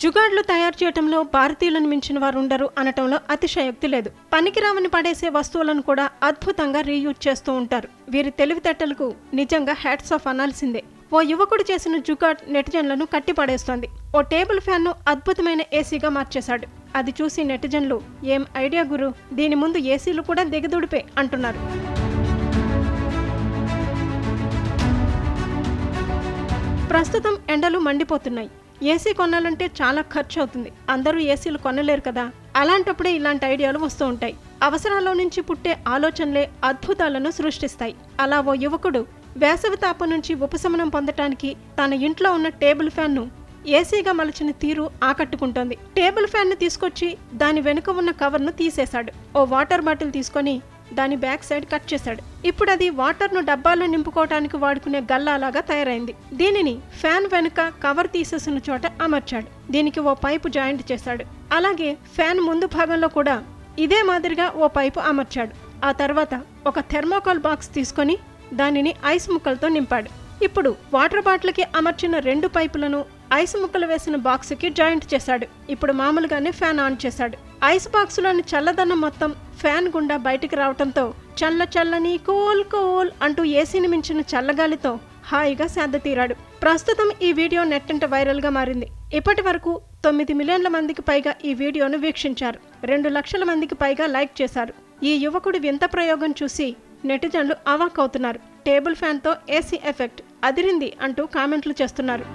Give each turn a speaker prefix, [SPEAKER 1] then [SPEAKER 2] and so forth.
[SPEAKER 1] జుగాడ్లు తయారు చేయటంలో భారతీయులను మించిన వారు ఉండరు అనటంలో అతిశయోక్తి లేదు. పనికిరామని పడేసే వస్తువులను కూడా అద్భుతంగా రీయూజ్ చేస్తూ ఉంటారు. వీరి తెలివితేటలకు నిజంగా హ్యాట్స్ ఆఫ్ అనాల్సిందే. ఓ యువకుడు చేసిన జుగాడ్ నెటిజన్లను కట్టిపడేస్తోంది. ఓ టేబుల్ ఫ్యాన్ను అద్భుతమైన ఏసీగా మార్చేశాడు. అది చూసి నెటిజన్లు ఏం ఐడియా గురు? దీని ముందు ఏసీలు కూడా దిగదుడిపే అంటున్నారు. ప్రస్తుతం ఎండలు మండిపోతున్నాయి. ఏసీ కొనాలంటే చాలా ఖర్చు అవుతుంది అందరూ ఏసీలు కొనలేరు కదా. అలాంటప్పుడే ఇలాంటి ఐడియాలు వస్తూ ఉంటాయి. అవసరాల్లో నుంచి పుట్టే ఆలోచనలే అద్భుతాలను సృష్టిస్తాయి. అలా ఓ యువకుడు వేసవి తాపం నుంచి ఉపశమనం పొందటానికి తన ఇంట్లో ఉన్న టేబుల్ ఫ్యాన్ను ఏసీగా మలచిన తీరు ఆకట్టుకుంటోంది. టేబుల్ ఫ్యాన్ను తీసుకొచ్చి దాని వెనుక ఉన్న కవర్ను తీసేశాడు. ఓ వాటర్ బాటిల్ తీసుకొని దాని బ్యాక్ సైడ్ కట్ చేశాడు. ఇప్పుడు అది వాటర్ను డబ్బాలో నింపుకోవటానికి వాడుకునే గల్లాలాగా తయారైంది. దీనిని ఫ్యాన్ వెనుక కవర్ తీసేసిన చోట అమర్చాడు. దీనికి ఓ పైపు జాయింట్ చేశాడు. అలాగే ఫ్యాన్ ముందు భాగంలో కూడా ఇదే మాదిరిగా ఓ పైపు అమర్చాడు. ఆ తర్వాత ఒక థెర్మోకాల్ బాక్స్ తీసుకొని దానిని ఐస్ ముక్కలతో నింపాడు. ఇప్పుడు వాటర్ బాటిల్కి అమర్చిన రెండు పైపులను ఐస్ ముక్కలు వేసిన బాక్స్కి జాయింట్ చేశాడు. ఇప్పుడు మామూలుగానే ఫ్యాన్ ఆన్ చేశాడు. ఐస్ బాక్సులోని చల్లదనం మొత్తం ఫ్యాన్ గుండా బయటికి రావటంతో చల్ల చల్లని కోల్ కోల్ అంటూ ఏసీని మించిన చల్లగాలితో హాయిగా సేద తీరాడు. ప్రస్తుతం ఈ వీడియో నెట్టంట వైరల్గా మారింది. ఇప్పటి వరకు తొమ్మిది మిలియన్ల మందికి పైగా ఈ వీడియోను వీక్షించారు. రెండు లక్షల మందికి పైగా లైక్ చేశారు. ఈ యువకుడి వింత ప్రయోగం చూసి నెటిజన్లు అవాక్ అవుతున్నారు. టేబుల్ ఫ్యాన్తో ఏసీ ఎఫెక్ట్ అదిరింది అంటూ కామెంట్లు చేస్తున్నారు.